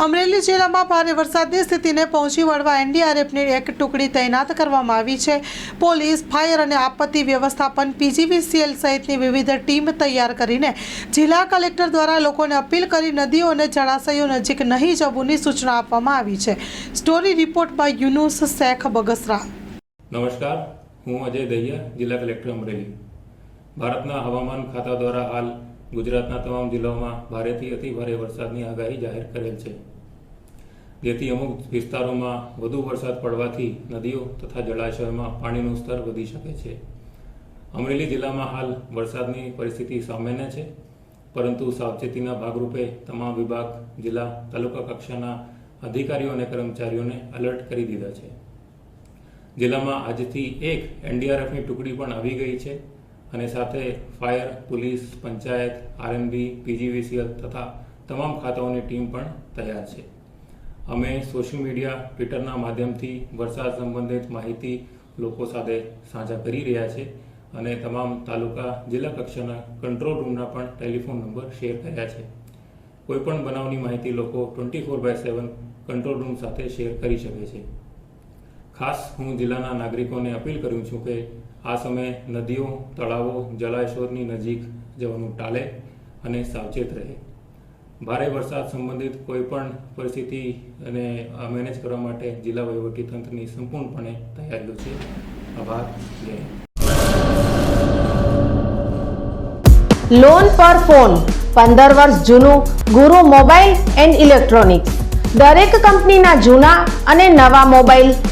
અમરેલી જિલ્લામાં ભારે વરસાદની સ્થિતિને પહોંચી વળવા એનડીઆરએફની એક ટુકડી તૈનાત કરવામાં આવી છે. પોલીસ, ફાયર અને આપત્તિ વ્યવસ્થાપન, પીજીવીસીએલ સહિતની વિવિધ ટીમ તૈયાર કરીને જિલ્લા કલેક્ટર દ્વારા લોકોને અપીલ કરી નદીઓ અને જળાશયો નજીક નહીં જવુંની સૂચના આપવામાં આવી છે. Story report by Yunus Shaikh Bagasra. નમસ્કાર, હું અજય દહિયા, જિલ્લા કલેક્ટર અમરેલી. ભારતના હવામાન ખાતા દ્વારા હાલ ગુજરાતના તમામ જિલ્લાઓમાં ભારેથી અતિ ભારે વરસાદની આગાહી જાહેર કરેલ છે. જેથી અમુક વિસ્તારોમાં વધુ વરસાદ પડવાથી નદીઓ તથા જળાશયોમાં પાણીનું સ્તર વધી શકે છે. અમરેલી જિલ્લામાં હાલ વરસાદની પરિસ્થિતિ સામાન્ય છે, પરંતુ સાવચેતીના ભાગરૂપે તમામ વિભાગ, જિલ્લા, તાલુકા કક્ષાના અધિકારીઓ અને કર્મચારીઓને એલર્ટ કરી દીધા છે. જિલ્લામાં આજથી એક એનડીઆરએફની ટુકડી પણ આવી ગઈ છે. અને સાથે fire, police, panchayat RMB PGVCL તથા તમામ ખાતાઓની ટીમ પણ તૈયાર છે. અમે સોશિયલ મીડિયા, ટ્વિટરના માધ્યમથી વરસાદ સંબંધિત માહિતી લોકો સાથે સાંઝા કરી રહ્યા છે અને તમામ તાલુકા, જિલ્લા કક્ષાના કંટ્રોલ રૂમના પણ ટેલિફોન નંબર શેર કર્યા છે. કોઈપણ બનાવની માહિતી લોકો twenty four by seven control room સાથે શેર કરી શકે છે. ખાસ હું જિલ્લાના નાગરિકોને અપીલ કરું છું કે આ સમયે નદીઓ, તળાવો જળાશયોની નજીક જવાનું ટાળે અને સાવચેત રહે. ભારે વરસાદ સંબંધિત કોઈપણ પરિસ્થિતિ અને મેનેજ કરવા માટે જિલ્લા વહીવટીતંત્રની સંપૂર્ણપણે તૈયારીઓ છે. આભાર. જય. લોન પર ફોન પંદર વર્ષ જૂનું, ગુરુ મોબાઈલ એન્ડ ઇલેક્ટ્રોનિક્સ. દરેક કંપનીના જૂના અને નવા મોબાઈલ